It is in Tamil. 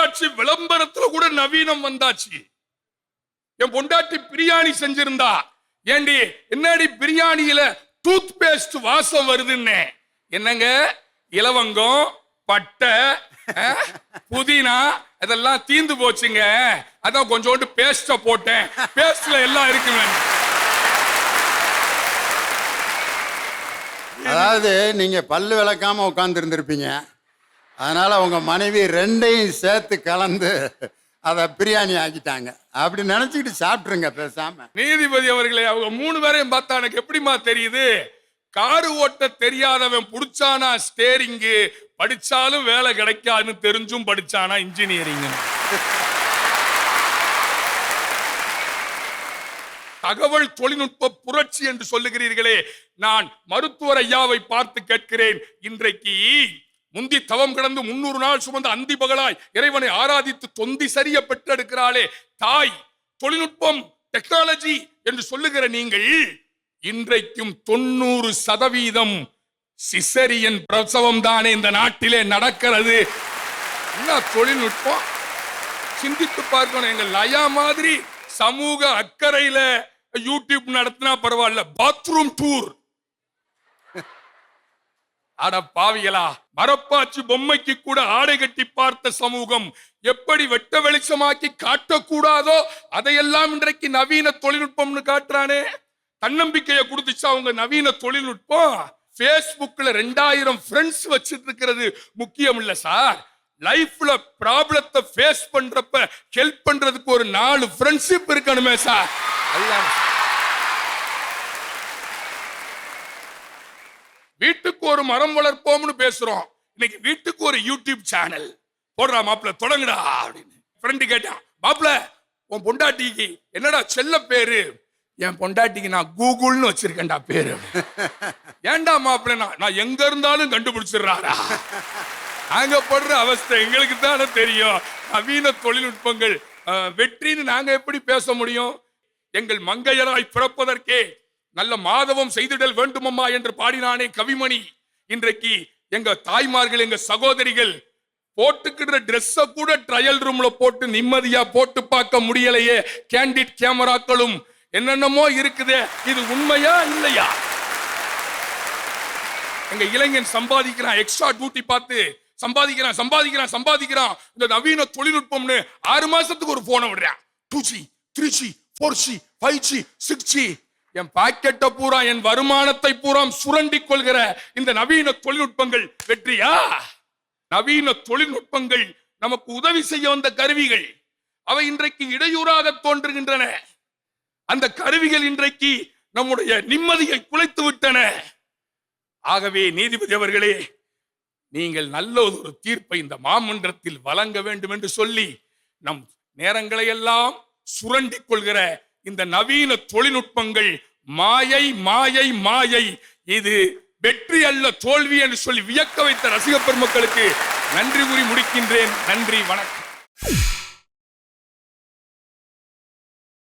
தொலைக்காட்சி விளம்பரத்துல கூட நவீனம் வந்தாச்சு. என் பொண்டாட்டி பிரியாணி செஞ்சிருந்தா ஏண்டி என்னடி பிரியாணியில டூத் பேஸ்ட் வாசம் வருதுன்னு? என்னங்க? இலவங்கம் பட்டை புதினா இதெல்லாம் தீந்து போச்சுங்க. அதான் கொஞ்சோண்டு பேஸ்ட போட்டேன். பேஸ்ட்ல எல்லாம் இருக்குங்க அதாவது நீங்க பல்லு விளக்காம உட்கார்ந்து இருந்திருப்பீங்க அதனால் அவங்க மனைவி ரெண்டையும் சேர்த்து கலந்து அதை பிரியாணி ஆக்கிட்டாங்க. அப்படி நினைச்சுக்கிட்டு சாப்பிட்ருங்க பேசாம. நீதிபதி அவர்களே அவங்க மூணு பேரையும் பார்த்தா எனக்கு எப்படிமா தெரியுது? காரு ஓட்ட தெரியாதவன் பிடிச்சானா ஸ்டேரிங்கு படிச்சாலும் வேலை கிடைக்காதுன்னு தெரிஞ்சும் படிச்சானா இன்ஜினியரிங் தகவல் தொழில்நுட்ப புரட்சி என்று சொல்லுகிறீர்களே நான் மருத்துவர் ஐயாவை பார்த்து கேட்கிறேன் இன்றைக்கு முந்தி தவம் கிடந்து முன்னூறு நாள் சுமந்த அந்தி பகலாய் இறைவனை ஆராதித்து தொந்தி சரிய பெற்றெடுக்கிறாளே. தாய் தொழில்நுட்பம் டெக்னாலஜி என்று சொல்லுகிற நீங்கள் இன்றைக்கும் தொண்ணூறு சதவீதம் சிசரியன் பிரசவம் தானே இந்த நாட்டிலே நடக்கிறது. என்ன தொழில்நுட்பம்? சிந்தித்து பார்க்கணும். எங்க லயா மாதிரி சமூக அக்கறையில யூடியூப் நடத்தினா பரவாயில்ல. பாத்ரூம் டூர் அட பாவிகளா மரப்பாச்சி பொம்மைக்கு கூட ஆடை கட்டி பார்த்த சமூகம் எப்படி வெட்ட வெளிச்சமாக்கி காட்டக்கூடாதோ அதையெல்லாம் இன்றைக்கு நவீன தொழில்நுட்பம்னு காட்டுறானே. தன்னம்பிக்கையை கொடுத்துச்சா அவங்க நவீன தொழில்நுட்பம்? ஃபேஸ்புக்கில் ரெண்டாயிரம் ஃப்ரெண்ட்ஸ் வச்சுட்டு இருக்கிறது முக்கியம் இல்ல சார். லைஃப்ல ப்ராப்ளத்தை ஃபேஸ் பண்றப்ப ஹெல்ப் பண்றதுக்கு ஒரு நாலு ஃப்ரெண்ட்ஷிப் இருக்கணுமே சார். அல்லாமல் வீட்டுக்கு ஒரு மரம் வளர்ப்போம்னு பேசுறோம். இன்னைக்கு வீட்டுக்கு ஒரு யூடியூப் சேனல் போடுறா மாப்பிள்ள தொடங்குடா அப்படின்னு. ஃப்ரெண்டு கேட்டான் மாப்பிள்ள உன் பொண்டாட்டிக்கு என்னடா செல்ல பேரு? என் பொண்டாட்டிக்கு நான் கூகுள்னு வச்சிருக்கேன்டா பேரு. ஏன்டா மாப்பிள்ள நான் நான் எங்க இருந்தாலும் கண்டுபிடிச்சிடுறாரா? நாங்க படுற அவஸ்தை எங்களுக்கு தானே தெரியும். நவீன தொழில்நுட்பங்கள் வெற்றின்னு நாங்க எப்படி பேச முடியும்? எங்கள் மங்கையராய் பிறப்பதற்கே நல்ல மாதவம் செய்திடல் வேண்டுமம்மா என்று பாடினானே கவிமணி. இன்றைக்கு எங்க தாய்மார்கள் எங்க சகோதரிகள் போட்டுக்கிற ட்ரெஸ்ஸ கூட ட்ரையல் ரூம்ல போட்டு நிம்மதியா போட்டு பார்க்க முடியலையே. கேண்டிட் கேமராக்களும் என்னென்னமோ இருக்குதே இது உண்மையா இல்லையா? எங்க இளைஞன் சம்பாதிக்கிறான் எக்ஸ்ட்ரா டியூட்டி பார்த்து சம்பாதிக்கிறான் சம்பாதிக்கிறான் சம்பாதிக்கிறான். இந்த நவீன தொழில்நுட்பம்னு ஆறு மாசத்துக்கு ஒரு போனை விடுறான். Two G three G four G five G six G என் பாக்கெட்டை பூரா என் வருமானத்தை பூரா சுரண்டிக் கொள்கிற இந்த நவீன தொழில்நுட்பங்கள் வெற்றியா? நவீன தொழில்நுட்பங்கள் நமக்கு உதவி செய்ய வந்த கருவிகள். அவை இன்றைக்கு இடையூறாக தோன்றுகின்றன. அந்த கருவிகள் இன்றைக்கு நம்முடைய நிம்மதியை குலைத்து விட்டன. ஆகவே நீதிபதி அவர்களே நீங்கள் நல்ல ஒரு தீர்ப்பை இந்த மாமன்றத்தில் வழங்க வேண்டும் என்று சொல்லி நம் நேரங்களை எல்லாம் சுரண்டிக் கொள்கிற இந்த நவீன தொழில்நுட்பங்கள் மாயை மாயை மாயை. இது வெற்றி அல்ல தோல்வி என்று சொல்லி வியக்க வைத்த ரசிக பெருமக்களுக்கு நன்றி கூறி முடிக்கின்றேன். நன்றி வணக்கம்.